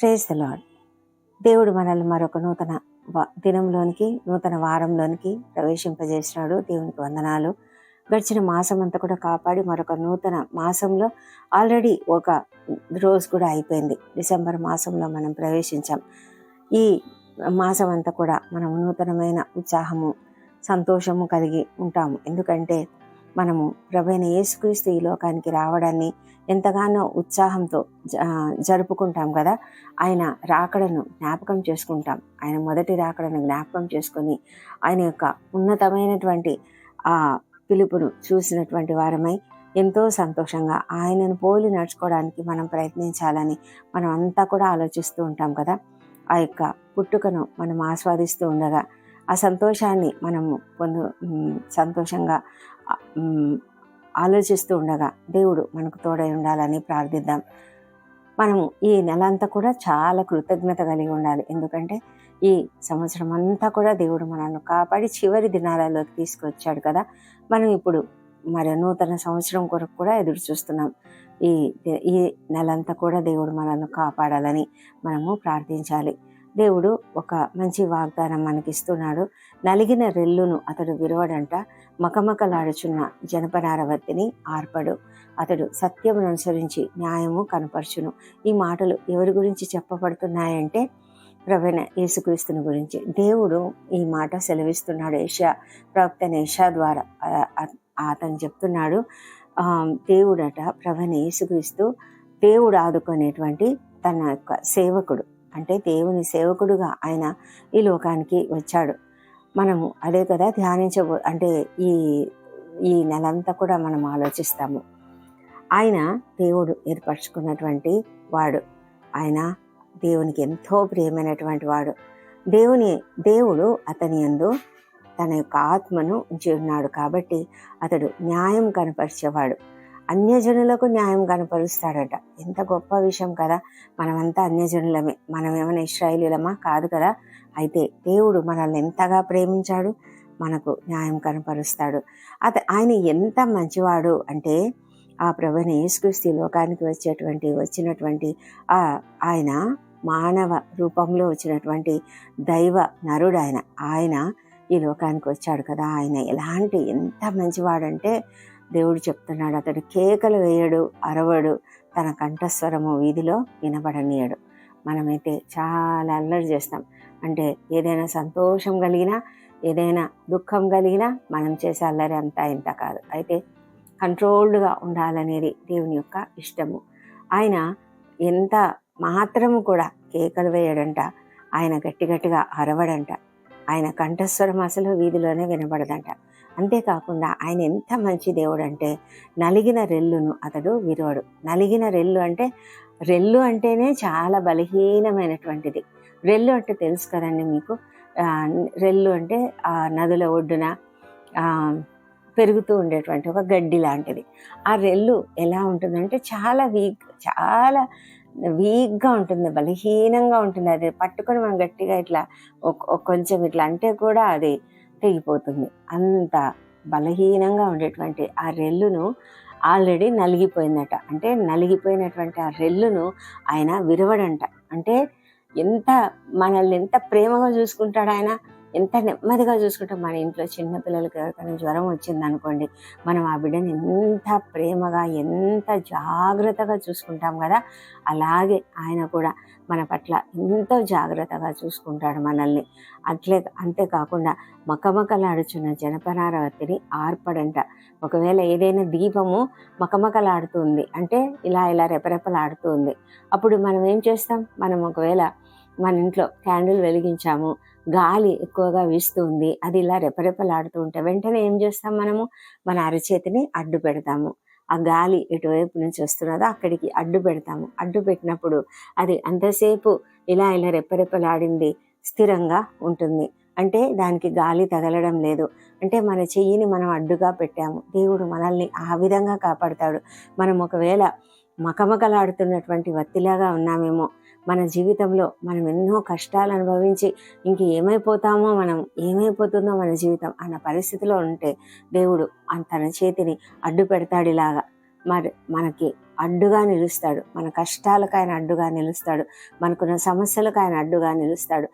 Praise the lord దేవుడు మనల్ని మరొక నూతన వ- దినంలోనికి నూతన వారంలోనికి ప్రవేశింపజేసినాడు. దేవునికి వందనాలు. గడిచిన మాసం అంతా కూడా కాపాడి మరొక నూతన మాసంలో ఆల్రెడీ ఒక రోజు కూడా అయిపోయింది. డిసెంబర్ మాసంలో మనం ప్రవేశించాం. ఈ మాసం అంతా కూడా మనం నూతనమైన ఉత్సాహము సంతోషము కలిగి ఉంటాము. ఎందుకంటే మనము ప్రభైన యేసుక్రీస్తు ఈ లోకానికి రావడాన్ని ఎంతగానో ఉత్సాహంతో జ- జరుపుకుంటాం కదా. ఆయన రాకడను జ్ఞాపకం చేసుకుంటాం. ఆయన మొదటి రాకడను జ్ఞాపకం చేసుకొని ఆయన యొక్క ఉన్నతమైనటువంటి ఆ పిలుపును చూసినటువంటి వారమై ఎంతో సంతోషంగా ఆయనను పోలి నడుచుకోవడానికి మనం ప్రయత్నించాలని మనం అంతా కూడా ఆలోచిస్తూ ఉంటాం కదా. ఆ యొక్క పుట్టుకను మనం ఆస్వాదిస్తూ ఉండగా ఆ సంతోషాన్ని మనము పొందు సంతోషంగా ఆలోచిస్తూ ఉండగా దేవుడు మనకు తోడై ఉండాలని ప్రార్థిద్దాం. మనము ఈ నెల అంతా కూడా చాలా కృతజ్ఞత కలిగి ఉండాలి. ఎందుకంటే ఈ సంవత్సరం అంతా కూడా దేవుడు మనల్ని కాపాడి చివరి దినాలలోకి తీసుకొచ్చాడు కదా. మనం ఇప్పుడు మరి నూతన సంవత్సరం కొరకు కూడా ఎదురు చూస్తున్నాం. ఈ ఈ నెలంతా కూడా దేవుడు మనల్ని కాపాడాలని మనము ప్రార్థించాలి. దేవుడు ఒక మంచి వాగ్దానం మనకిస్తున్నాడు. నలిగిన రెల్లును అతడు విరవడంట మకమకలాడుచున్న జనపనారవత్తిని ఆర్పడు. అతడు సత్యమును అనుసరించి న్యాయము కనపరచును. ఈ మాటలు ఎవరి గురించి చెప్పబడుతున్నాయంటే ప్రవీణ యేసుక్రీస్తుని గురించి. దేవుడు ఈ మాట సెలవిస్తున్నాడు. ఏషియా ప్రవక్త ఏషా ద్వారా అతను చెప్తున్నాడు. దేవుడట ప్రవీణ యేసుక్రీస్తు దేవుడు ఆదుకునేటువంటి తన యొక్క సేవకుడు. అంటే దేవుని సేవకుడుగా ఆయన ఈ లోకానికి వచ్చాడు. మనము అదే కదా ధ్యానించబో అంటే ఈ ఈ నెలంతా కూడా మనం ఆలోచిస్తాము. ఆయన దేవుడు ఏర్పరచుకున్నటువంటి వాడు. ఆయన దేవునికి ఎంతో ప్రియమైనటువంటి వాడు. దేవుని దేవుడు అతని యందు తన యొక్క ఆత్మను ఉంచి ఉన్నాడు కాబట్టి అతడు న్యాయం కనపరిచేవాడు. అన్యజనులకు న్యాయం కనపరుస్తాడట. ఎంత గొప్ప విషయం కదా. మనమంతా అన్యజనులమే. మనం ఏమైనా ఇస్రాయిలీలమా కాదు కదా. అయితే దేవుడు మనల్ని ఎంతగా ప్రేమించాడు? మనకు న్యాయం కనపరుస్తాడు. అత ఆయన ఎంత మంచివాడు అంటే ఆ ప్రభుని యేసుక్రీస్తు లోకానికి వచ్చేటువంటి వచ్చినటువంటి ఆ ఆయన మానవ రూపంలో వచ్చినటువంటి దైవ నరుడు ఆయన. ఆయన ఈ లోకానికి వచ్చాడు కదా. ఆయన ఎలాంటి ఎంత మంచివాడంటే దేవుడు చెప్తున్నాడు. అతడు కేకలు వేయడు అరవడు తన కంఠస్వరము వీధిలో వినబడనీయడు. మనమైతే చాలా అల్లరి చేస్తాం. అంటే ఏదైనా సంతోషం కలిగినా ఏదైనా దుఃఖం కలిగినా మనం చేసే అల్లరి అంతా ఇంత కాదు. అయితే కంట్రోల్డ్గా ఉండాలనేది దేవుని యొక్క ఇష్టము. ఆయన ఎంత మాత్రము కూడా కేకలు వేయడంట ఆయన గట్టి గట్టిగా అరవడంట ఆయన కంఠస్వరం అసలు వీధిలోనే వినబడదంట. అంతేకాకుండా ఆయన ఎంత మంచి దేవుడు అంటే నలిగిన రెల్లును అతడు విరవడు నలిగిన రెల్లు అంటే రెల్లు అంటేనే చాలా బలహీనమైనటువంటిది. రెల్లు అంటే తెలుసు కదండి మీకు? రెల్లు అంటే ఆ నదుల ఒడ్డున పెరుగుతూ ఉండేటువంటి ఒక గడ్డి లాంటిది. ఆ రెల్లు ఎలా ఉంటుందంటే చాలా వీక్ చాలా వీక్గా ఉంటుంది బలహీనంగా ఉంటుంది. అది పట్టుకొని మనం గట్టిగా ఇట్లా కొంచెం ఇట్లా అంటే కూడా అది తెగిపోతుంది అంత బలహీనంగా ఉండేటువంటి ఆ రెల్లును ఆల్రెడీ నలిగిపోయిందట. అంటే నలిగిపోయినటువంటి ఆ రెల్లును ఆయన విరవడంట. అంటే ఎంత మనల్ని ఎంత ప్రేమగా చూసుకుంటాడు ఆయన ఎంత నెమ్మదిగా చూసుకుంటాం మన ఇంట్లో చిన్నపిల్లలకి ఎవరికైనా జ్వరం వచ్చింది అనుకోండి మనం ఆ బిడ్డని ఎంత ప్రేమగా ఎంత జాగ్రత్తగా చూసుకుంటాం కదా. అలాగే ఆయన కూడా మన పట్ల ఎంతో జాగ్రత్తగా చూసుకుంటాడు మనల్ని. అట్లే అంతేకాకుండా మకమకలాడుచున్న జనపనారవతిని ఆర్పడంట. ఒకవేళ ఏదైనా దీపము మకమకలాడుతుంది అంటే ఇలా ఇలా రెపరెపలాడుతూ ఉంది అప్పుడు మనం ఏం చేస్తాం? మనం ఒకవేళ మన ఇంట్లో క్యాండిల్ వెలిగించాము గాలి ఎక్కువగా వీస్తుంది అది ఇలా రెపరెపలాడుతూ ఉంటే వెంటనే ఏం చేస్తాం మనము? మన అరచేతిని అడ్డు పెడతాము ఆ గాలి ఎటువైపు నుంచి వస్తున్నదో అక్కడికి అడ్డు పెడతాము. అడ్డు పెట్టినప్పుడు అది అంతసేపు ఇలా ఇలా రెప్పరెప్పలాడింది స్థిరంగా ఉంటుంది. అంటే దానికి గాలి తగలడం లేదు. అంటే మన చెయ్యిని మనం అడ్డుగా పెట్టాము. దేవుడు మనల్ని ఆ విధంగా కాపాడతాడు. మనం ఒకవేళ మకమకలాడుతున్నటువంటి వత్తిలాగా ఉన్నామేమో మన జీవితంలో మనం ఎన్నో కష్టాలు అనుభవించి ఇంక ఏమైపోతామో మనం ఏమైపోతుందో మన జీవితం అన్న పరిస్థితిలో ఉంటే దేవుడు తన చేతిని అడ్డు పెడతాడు ఇలాగా. మరి మనకి అడ్డుగా నిలుస్తాడు. మన కష్టాలకు ఆయన అడ్డుగా నిలుస్తాడు. మనకున్న సమస్యలకు ఆయన అడ్డుగా నిలుస్తాడు.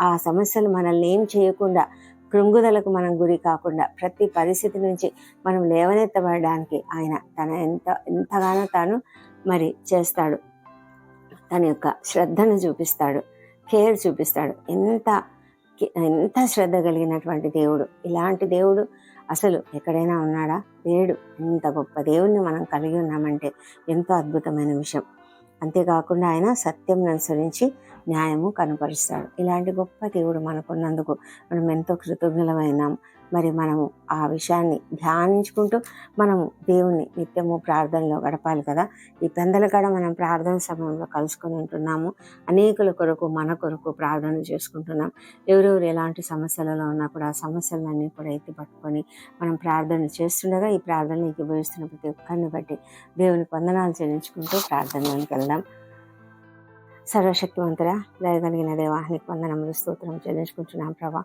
ఆ సమస్యలు మనల్ని ఏం చేయకుండా కృంగుదలకు మనం గురి కాకుండా ప్రతి పరిస్థితి నుంచి మనం లేవనెత్తబడడానికి ఆయన తన ఎంత ఎంతగానో తాను మరి చేస్తాడు. తన యొక్క శ్రద్ధను చూపిస్తాడు కేర్ చూపిస్తాడు. ఎంత ఎంత శ్రద్ధ కలిగినటువంటి దేవుడు. ఇలాంటి దేవుడు అసలు ఎక్కడైనా ఉన్నాడా? లేడు. ఇంత గొప్ప దేవుణ్ణి మనం కలిగి ఉన్నామంటే ఎంతో అద్భుతమైన విషయం. అంతేకాకుండా ఆయన సత్యం అనుసరించి న్యాయము కనపరుస్తాడు. ఇలాంటి గొప్ప దేవుడు మనకున్నందుకు మనం ఎంతో కృతజ్ఞులమైనాం. మరి మనము ఆ విషయాన్ని ధ్యానించుకుంటూ మనము దేవుణ్ణి నిత్యము ప్రార్థనలో గడపాలి కదా. ఈ పెందలు కూడా మనం ప్రార్థన సమయంలో కలుసుకొని ఉంటున్నాము. అనేకుల కొరకు మన కొరకు ప్రార్థన చేసుకుంటున్నాం. ఎవరెవరు ఎలాంటి సమస్యలలో ఉన్నా కూడా ఆ సమస్యలన్నీ కూడా ఎత్తి పట్టుకొని మనం ప్రార్థన చేస్తుండగా ఈ ప్రార్థనలు ఎక్కిపోయిస్తున్న ప్రతి ఒక్కరిని బట్టి దేవునికి వందనాలు చెల్లించుకుంటూ ప్రార్థనలోకి వెళ్దాం. సర్వశక్తివంతుల దయగలిగిన దేవా వందనములు స్తోత్రం చెల్లించుకుంటున్నాం ప్రభా.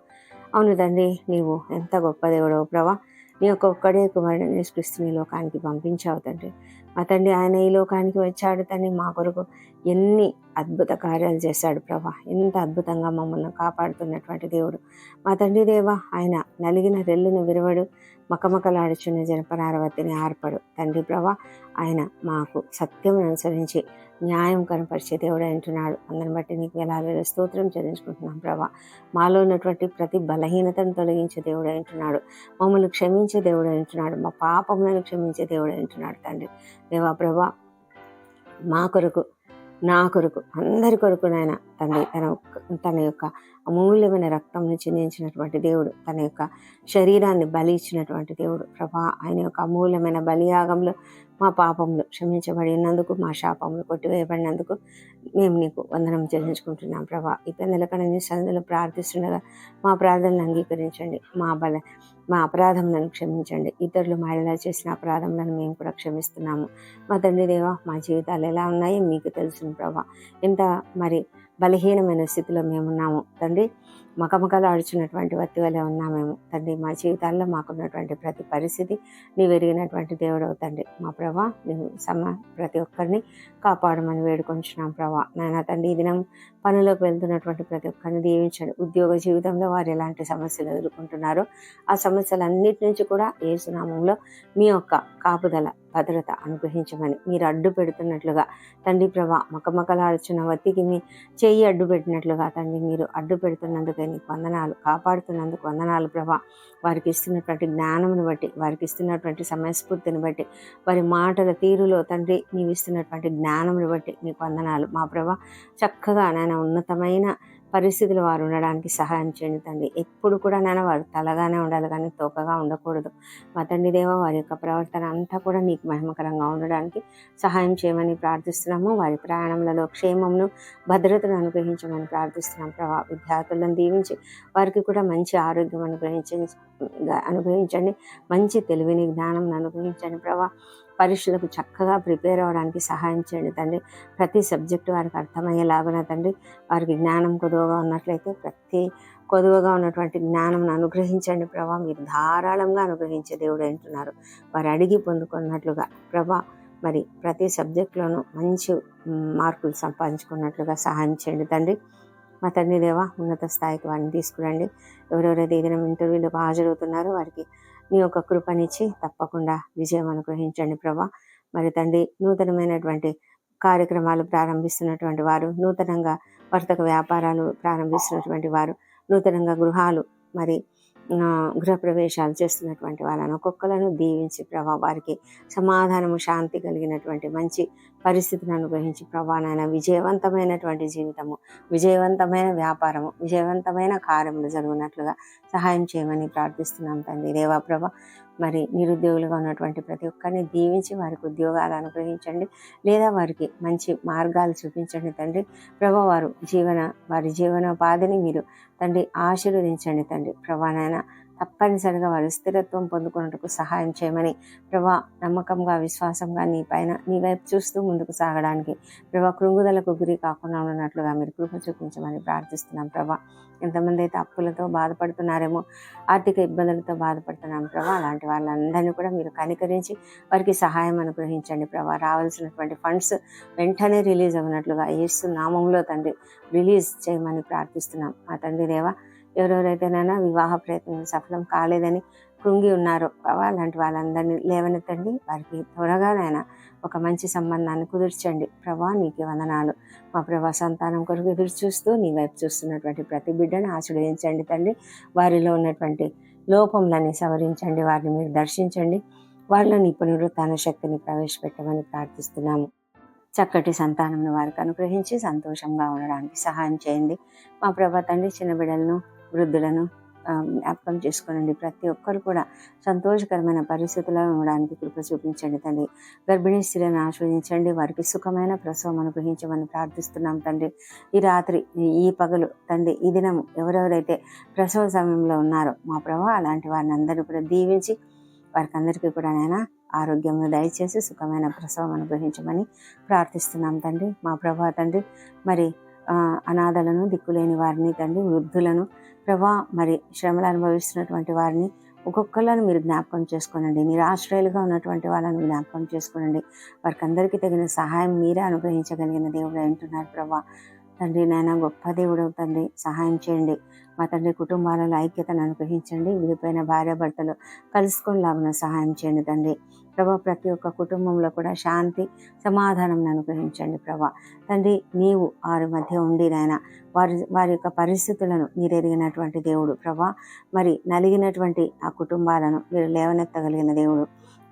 అవును తండ్రి నీవు ఎంత గొప్ప దేవుడో ప్రభా. నీ యొక్క ఒక్కడే కుమారుడు నిష్కృష్ణ లోకానికి పంపించావు తండ్రి. మా తండ్రి ఆయన ఈ లోకానికి వచ్చాడు తండ్రి. మా కొరకు ఎన్ని అద్భుత కార్యాలు చేశాడు ప్రభా. ఎంత అద్భుతంగా మమ్మల్ని కాపాడుతున్నటువంటి దేవుడు. మా తండ్రి దేవ ఆయన నలిగిన రెల్లును విరవడు మకమకలాడుచున్న జనపనారవతిని ఆర్పడు. తండ్రి ప్రభా ఆయన మాకు సత్యం అనుసరించి న్యాయం కనపరిచే దేవుడు అంటున్నాడు. అందరిని బట్టి నీకు వేలాది స్తోత్రం చెల్లించుకుంటున్నాం ప్రభా. మాలో ఉన్నటువంటి ప్రతి బలహీనతను తొలగించే దేవుడు అంటున్నాడు. మమ్మల్ని క్షమించే దేవుడు అంటున్నాడు. మా పాపములను క్షమించే దేవుడు అంటున్నాడు తండ్రి. దేవా ప్రభా మా కొరకు నా కొరకు అందరి కొరకు నాయన తండ్రి తన తన యొక్క అమూల్యమైన రక్తంను చిందించినటువంటి దేవుడు తన యొక్క శరీరాన్ని బలి ఇచ్చినటువంటి దేవుడు. ప్రభా ఆయన యొక్క అమూల్యమైన బలియాగంలో మా పాపములు క్షమించబడినందుకు మా శాపములు కొట్టివేయబడినందుకు మేము నీకు వందనం చెల్లించుకుంటున్నాం ప్రభా. ఈ పెద్దల నీ సన్నిధిలో ప్రార్థిస్తుండగా మా ప్రార్థనలు అంగీకరించండి. మా బల మా అపరాధములను క్షమించండి. ఇతరులు మా ఎలా చేసిన అపరాధములను మేము కూడా క్షమిస్తున్నాము. మా తండ్రి దేవా మా జీవితాలు ఎలా ఉన్నాయో మీకు తెలుసును ప్రభా. ఎంత మరి బలహీనమైన స్థితిలో మేమున్నాము తండ్రి మకమకలు ఆడుచున్నటువంటి వత్తి వలె ఉన్నామేమో తండ్రి మా జీవితాల్లో మాకున్నటువంటి ప్రతి పరిస్థితి నీవు ఎరిగినటువంటి దేవుడవు తండ్రి. మా ప్రభా నువ్వు సమ ప్రతి ఒక్కరిని కాపాడమని వేడుకొంచున్నాం ప్రభా. నాయన తండ్రి ఈ దినం పనులకు వెళ్తున్నటువంటి ప్రతి ఒక్కరిని దీవించండి. ఉద్యోగ జీవితంలో వారు ఎలాంటి సమస్యలు ఎదుర్కొంటున్నారో ఆ సమస్యలన్నిటి నుంచి కూడా ఏ సునామంలో మీ యొక్క కాపుదల భద్రత అనుగ్రహించమని మీరు అడ్డు పెడుతున్నట్లుగా తండ్రి ప్రభా మకమకలాడుచున్న వత్తికి మీ చెయ్యి అడ్డు పెట్టినట్లుగా తండ్రి మీరు అడ్డు పెడుతున్నందుకే నీకు వందనాలు కాపాడుతున్నందుకు వందనాలు ప్రభా. వారికి ఇస్తున్నటువంటి జ్ఞానమును బట్టి వారికి ఇస్తున్నటువంటి సమయస్ఫూర్తిని బట్టి వారి మాటల తీరులో తండ్రి నీవు ఇస్తున్నటువంటి జ్ఞానమును బట్టి నీకు వందనాలు. మా ప్రభా చక్కగా నాయన ఉన్నతమైన పరిస్థితులు వారు ఉండడానికి సహాయం చేయండి తండ్రి. ఎప్పుడు కూడా నాయన వారు తలగానే ఉండాలి కానీ తోకగా ఉండకూడదు. మా తండ్రి దేవ వారి యొక్క ప్రవర్తన అంతా కూడా నీకు మహిమకరంగా ఉండడానికి సహాయం చేయమని ప్రార్థిస్తున్నాము. వారి ప్రయాణంలో క్షేమమును భద్రతను అనుగ్రహించమని ప్రార్థిస్తున్నాం ప్రభా విద్యార్థులను దీవించి వారికి కూడా మంచి ఆరోగ్యం అనుగ్రహించండి. అనుగ్రహించండి. మంచి తెలివిని జ్ఞానం అనుగ్రహించండి. ప్రభా పరీక్షలకు చక్కగా ప్రిపేర్ అవ్వడానికి సహాయం చేయండి తండ్రి. ప్రతి సబ్జెక్టు వారికి అర్థమయ్యేలాగున తండ్రి. వారికి జ్ఞానం కొదువగా ఉన్నట్లయితే ప్రతి కొదువగా ఉన్నటువంటి జ్ఞానం అనుగ్రహించండి ప్రభా. మీరు ధారాళంగా అనుగ్రహించే దేవుడు అంటున్నారు. వారు అడిగి పొందుకున్నట్లుగా ప్రభా మరి ప్రతి సబ్జెక్టులోనూ మంచి మార్కులు సంపాదించుకున్నట్లుగా సహాయం చేయండి తండ్రి. మా తండ్రి దేవా ఉన్నత స్థాయికి వారిని తీసుకురండి. ఎవరెవరైతే ఏదైనా ఇంటర్వ్యూలకు హాజరవుతున్నారో వారికి మీ యొక్క కృపనిచ్చి తప్పకుండా విజయం అనుగ్రహించండి ప్రభా. మరి తండ్రి నూతనమైనటువంటి కార్యక్రమాలు ప్రారంభిస్తున్నటువంటి వారు నూతనంగా వర్తక వ్యాపారాలు ప్రారంభిస్తున్నటువంటి వారు నూతనంగా గృహాలు మరి గృహప్రవేశాలు చేస్తున్నటువంటి వాళ్ళని ఒక్కొక్కలను దీవించి ప్రభా వారికి సమాధానము శాంతి కలిగినటువంటి మంచి పరిస్థితిని అనుగ్రహించి ప్రభా నాయన విజయవంతమైనటువంటి జీవితము విజయవంతమైన వ్యాపారము విజయవంతమైన కార్యములు జరుగునట్లుగా సహాయం చేయమని ప్రార్థిస్తున్నాం తండ్రి. దేవా ప్రభ మరి నిరుద్యోగులుగా ఉన్నటువంటి ప్రతి ఒక్కరిని దీవించి వారికి ఉద్యోగాలు అనుగ్రహించండి. లేదా వారికి మంచి మార్గాలు చూపించండి తండ్రి. ప్రభా వారు జీవన వారి జీవనోపాధిని మీరు తండ్రి ఆశీర్వదించండి తండ్రి. ప్రభానైనా తప్పనిసరిగా వారి స్థిరత్వం పొందుకున్నట్టుకు సహాయం చేయమని ప్రభా నమ్మకంగా విశ్వాసంగా నీ పైన నీ వైపు చూస్తూ ముందుకు సాగడానికి ప్రభా కృంగుదలకు గురి కాకుండా ఉన్నట్లుగా మీరు కృప చూపించమని ప్రార్థిస్తున్నాం ప్రభా. ఎంతమంది అయితే అప్పులతో బాధపడుతున్నారేమో ఆర్థిక ఇబ్బందులతో బాధపడుతున్నాం ప్రభా అలాంటి వాళ్ళందరినీ కూడా మీరు కనికరించి వారికి సహాయం అనుగ్రహించండి ప్రభా. రావాల్సినటువంటి ఫండ్స్ వెంటనే రిలీజ్ అవునట్లుగా ఏసు నామంలో తండ్రి రిలీజ్ చేయమని ప్రార్థిస్తున్నాం. ఆ తండ్రి దేవా ఎవరెవరైతేనైనా వివాహ ప్రయత్నం సఫలం కాలేదని కృంగి ఉన్నారో. అలాంటి వాళ్ళందరినీ లేవనెత్తండి. వారికి త్వరగానైనా ఒక మంచి సంబంధాన్ని కుదుర్చండి. ప్రభా నీకు వందనాలు. మా ప్రభా సంతానం కొరకు ఎదురు చూస్తూ నీ వైపు చూస్తున్నటువంటి ప్రతి బిడ్డను ఆశీర్వదించండి తండ్రి. వారిలో ఉన్నటువంటి లోపంలని సవరించండి. వారిని మీరు దర్శించండి. వారిలో నీ పునరుత్న శక్తిని ప్రవేశపెట్టమని ప్రార్థిస్తున్నాము. చక్కటి సంతానంను వారికి అనుగ్రహించి సంతోషంగా ఉండడానికి సహాయం చేయండి. మా ప్రభా తండ్రి చిన్న బిడ్డలను వృద్ధులను జ్ఞాపకం చేసుకోనండి. ప్రతి ఒక్కరు కూడా సంతోషకరమైన పరిస్థితుల్లో ఉండడానికి కృప చూపించండి తండ్రి. గర్భిణీ స్త్రీలను ఆస్వాదించండి వారికి సుఖమైన ప్రసవం అనుగ్రహించమని ప్రార్థిస్తున్నాం తండ్రి. ఈ రాత్రి ఈ- పగలు తండ్రి ఈ దినం ఎవరెవరైతే ప్రసవ సమయంలో ఉన్నారో మా ప్రభా అలాంటి వారిని అందరూ కూడా దీవించి వారికి అందరికీ కూడా నైనా ఆరోగ్యం దయచేసి సుఖమైన ప్రసవం అనుగ్రహించమని ప్రార్థిస్తున్నాం తండ్రి. మా ప్రభా తండ్రి మరి అనాథలను దిక్కులేని వారిని తండ్రి వృద్ధులను ప్రభా మరి శ్రమలు అనుభవిస్తున్నటువంటి వారిని ఒక్కొక్కళ్ళని మీరు జ్ఞాపకం చేసుకోనండి. మీరు ఆశ్రయాలుగా ఉన్నటువంటి వాళ్ళని జ్ఞాపకం చేసుకోనండి. వారికి అందరికీ తగిన సహాయం మీరే అనుగ్రహించగలిగిన దేవుడు అంటున్నారు ప్రభా. తండ్రి నాయన గొప్ప దేవుడు తండ్రి సహాయం చేయండి. మా తండ్రి కుటుంబాలలో ఐక్యతను అనుగ్రహించండి. విడిపోయిన భార్యాభర్తలు కలుసుకొని లాగున సహాయం చేయండి తండ్రి. ప్రభా ప్రతి ఒక్క కుటుంబంలో కూడా శాంతి సమాధానం అనుగ్రహించండి ప్రభా. తండ్రి నీవు వారి మధ్య ఉండి నాయన వారి వారి యొక్క పరిస్థితులను మీరు ఎరిగినటువంటి దేవుడు ప్రభా. మరి నలిగినటువంటి ఆ కుటుంబాలను మీరు లేవనెత్తగలిగిన దేవుడు.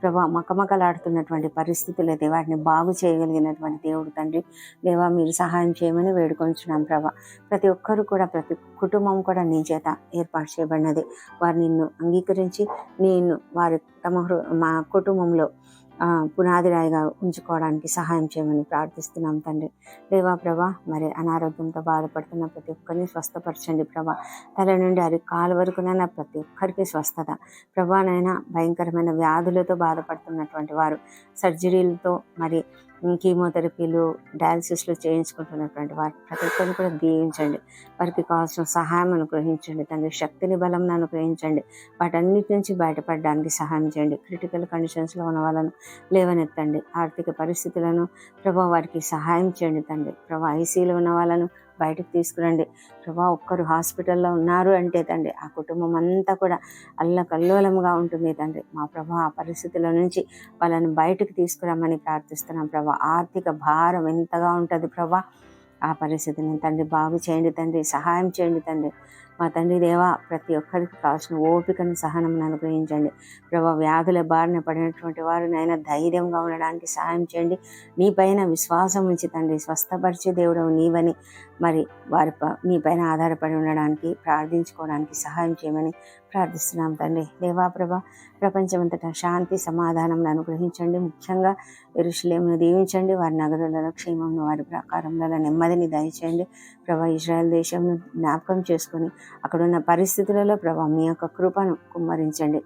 ప్రభా మకమకలాడుతున్నటువంటి పరిస్థితులు అయితే వాటిని బాగు చేయగలిగినటువంటి దేవుడు తండ్రి. దేవా మీరు సహాయం చేయమని వేడుకొంచున్నాం ప్రభా. ప్రతి ఒక్కరు కూడా ప్రతి కుటుంబం కూడా నీ చేత ఏర్పాటు చేయబడినది. వారు నిన్ను అంగీకరించి నిన్ను వారి తమ హృ మా కుటుంబంలో పునాదిరాయిగా ఉంచుకోవడానికి సహాయం చేయమని ప్రార్థిస్తున్నాం తండ్రి. దేవా ప్రభా మరి అనారోగ్యంతో బాధపడుతున్న ప్రతి ఒక్కరిని స్వస్థపరచండి ప్రభా. తల నుండి అరి కాలు వరకునైనా ప్రతి ఒక్కరికి స్వస్థత. ప్రభానైనా భయంకరమైన వ్యాధులతో బాధపడుతున్నటువంటి వారు సర్జరీలతో మరి కీమోథెరపీలు డయాలసిస్లు చేయించుకుంటున్నటువంటి వారి ప్రతి ఒక్కరిని కూడా దీవించండి వారికి కావాల్సిన సహాయం అనుగ్రహించండి. తండ్రి శక్తిని బలం అనుగ్రహించండి. వాటన్నిటి నుంచి బయటపడడానికి సహాయం చేయండి. క్రిటికల్ కండిషన్స్లో ఉన్న వాళ్ళను లేవనెత్తండి. ఆర్థిక పరిస్థితులను ప్రభా వారికి సహాయం చేయండి తండ్రి. ప్రభా ఐసీలో ఉన్న వాళ్ళను బయటకు తీసుకురండి. ప్రభా ఒక్కరు హాస్పిటల్లో ఉన్నారు అంటే తండ్రి ఆ కుటుంబం అంతా కూడా అల్లకల్లోలంగా ఉంటుంది తండ్రి. మా ప్రభా ఆ పరిస్థితుల నుంచి వాళ్ళని బయటకు తీసుకురమ్మని ప్రార్థిస్తున్నాం ప్రభా. ఆర్థిక భారం ఎంతగా ఉంటుంది ప్రభా? ఆ పరిస్థితిని తండ్రి బాగు చేయండి తండ్రి సహాయం చేయండి తండ్రి. మా తండ్రి దేవా ప్రతి ఒక్కరికి కావాల్సిన ఓపికను సహనం అనుగ్రహించండి. ప్రభా వ్యాధుల బారిన పడినటువంటి వారు నైనా ధైర్యంగా ఉండడానికి సహాయం చేయండి. నీ పైన విశ్వాసం ఉంచి తండ్రి స్వస్థపరిచే దేవుడు నీవని మరి వారి ప- పైన ఆధారపడి ఉండడానికి ప్రార్థించుకోవడానికి సహాయం చేయమని ప్రార్థిస్తున్నాం తండ్రి. దేవా ప్రభ ప్రపంచమంతటా శాంతి సమాధానం అనుగ్రహించండి. ముఖ్యంగా ఎరుషులేమును దీవించండి. వారి నగరులలో క్షేమంను వారి ప్రకారంలో నెమ్మదిని దయచేయండి. ప్రభా ఇజ్రాయెల్ దేశంను జ్ఞాపకం చేసుకొని అక్కడున్న పరిస్థితులలో ప్రభా మీ యొక్క కృపను కుమ్మరించండి.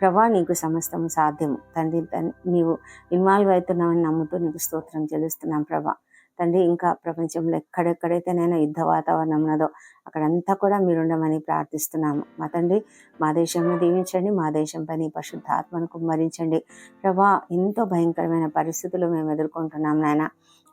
ప్రభా నీకు సమస్తము సాధ్యము. తండ్రి తన్- నీవు ఇన్వాల్వ్ అవుతున్నామని నమ్ముతూ నీకు స్తోత్రం చెల్లిస్తున్నాం ప్రభా. తండ్రి ఇంకా ప్రపంచంలో ఎక్కడెక్కడైతే నేను యుద్ధ వాతావరణం ఉన్నదో అక్కడంతా కూడా మీరు ఉండమని ప్రార్థిస్తున్నాము. మా తండ్రి మా దేశంలో దీవించండి మా దేశంపై నీ పరిశుద్ధాత్మను కుమ్మరించండి. ప్రభా ఎంతో భయంకరమైన పరిస్థితులు మేము ఎదుర్కొంటున్నాం నాయన.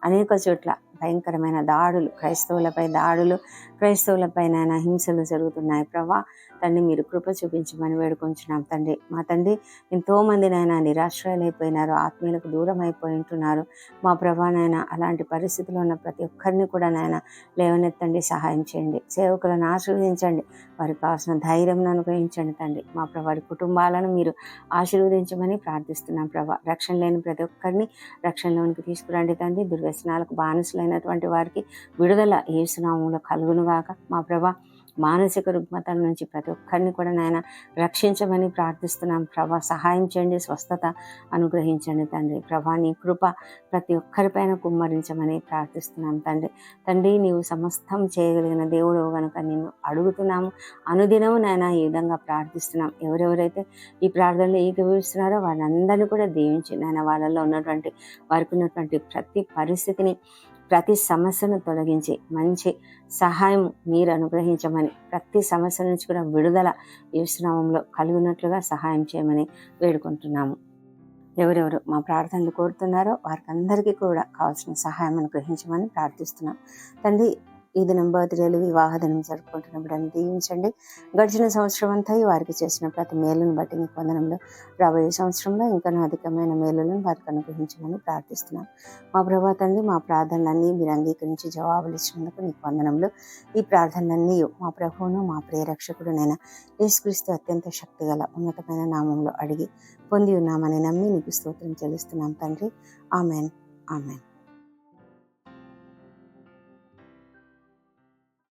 అనేక చోట్ల భయంకరమైన దాడులు క్రైస్తవులపై దాడులు క్రైస్తవులపై హింసలు జరుగుతున్నాయి. ప్రభా తండ్రి మీరు కృప చూపించమని వేడుకొంచున్నాం తండ్రి. మా తండ్రి ఎంతోమంది నైనా నాయన ఆత్మీయులకు దూరం అయిపోయి ఉంటున్నారు. మా ప్రభా నాయన అలాంటి పరిస్థితిలో ఉన్న ప్రతి ఒక్కరిని కూడా నాయన లేవనెత్తండి సహాయం చేయండి. సేవకులను ఆశీర్వదించండి వారికి కావాల్సిన ధైర్యం అనుగ్రహించండి తండ్రి. మా ప్రభా వారి కుటుంబాలను మీరు ఆశీర్వదించమని ప్రార్థిస్తున్నాం ప్రభా. రక్షణ లేని ప్రతి ఒక్కరిని రక్షణలోనికి తీసుకురండి తండ్రి. దుర్వ్యసనాలకు బానిసలైనటువంటి వారికి విడుదల ఏ సునామంలో కలుగునుగాక. మా ప్రభా మానసిక రుగ్మతల నుంచి ప్రతి ఒక్కరిని కూడా నాయన రక్షించమని ప్రార్థిస్తున్నాం. ప్రభా సహాయం చేయండి స్వస్థత అనుగ్రహించండి తండ్రి. ప్రభా నీ కృప ప్రతి ఒక్కరిపైన కుమ్మరించమని ప్రార్థిస్తున్నాం తండ్రి. తండ్రి నీవు సమస్తం చేయగలిగిన దేవుడు కనుక నిన్ను అడుగుతున్నాము అనుదినము నాయన ఈ విధంగా ప్రార్థిస్తున్నాం. ఎవరెవరైతే ఈ ప్రార్థనలు ఏకీభవిస్తున్నారో వాళ్ళందరినీ కూడా దీవించి నాయన వాళ్ళలో ఉన్నటువంటి వారికి ఉన్నటువంటి ప్రతి పరిస్థితిని ప్రతి సమస్యను తొలగించి మంచి సహాయం మీరు అనుగ్రహించమని ప్రతి సమస్య నుంచి కూడా విడుదల యేసునామంలో కలిగినట్లుగా సహాయం చేయమని వేడుకుంటున్నాము. ఎవరెవరు మా ప్రార్థనలు కోరుతున్నారో వారికి అందరికీ కూడా కావాల్సిన సహాయం అనుగ్రహించమని ప్రార్థిస్తున్నాం. తండ్రి ఈ దినం బర్త్డేలు వివాహ దినం జరుపుకుంటున్నప్పుడు అని దీవించండి. గడిచిన సంవత్సరం అంతా వారికి చేసిన ప్రతి మేలును బట్టి నీకు వందనంలో రాబోయే సంవత్సరంలో ఇంకా అధికమైన మేలులను వారికి అనుగ్రహించమని ప్రార్థిస్తున్నాం. మా ప్రభా తండ్రి మా ప్రార్థనలన్నీ మీరు అంగీకరించి జవాబులు ఇచ్చినందుకు నీకు వందనంలో ఈ ప్రార్థనలన్నీ మా ప్రభువును మా ప్రియరక్షకుడు నేను యేసుక్రీస్తు అత్యంత శక్తిగల ఉన్నతమైన నామంలో అడిగి పొంది ఉన్నామని నమ్మి నీకు స్తోత్రం చెల్లిస్తున్నాం తండ్రి. ఆమెన్. ఆమెన్.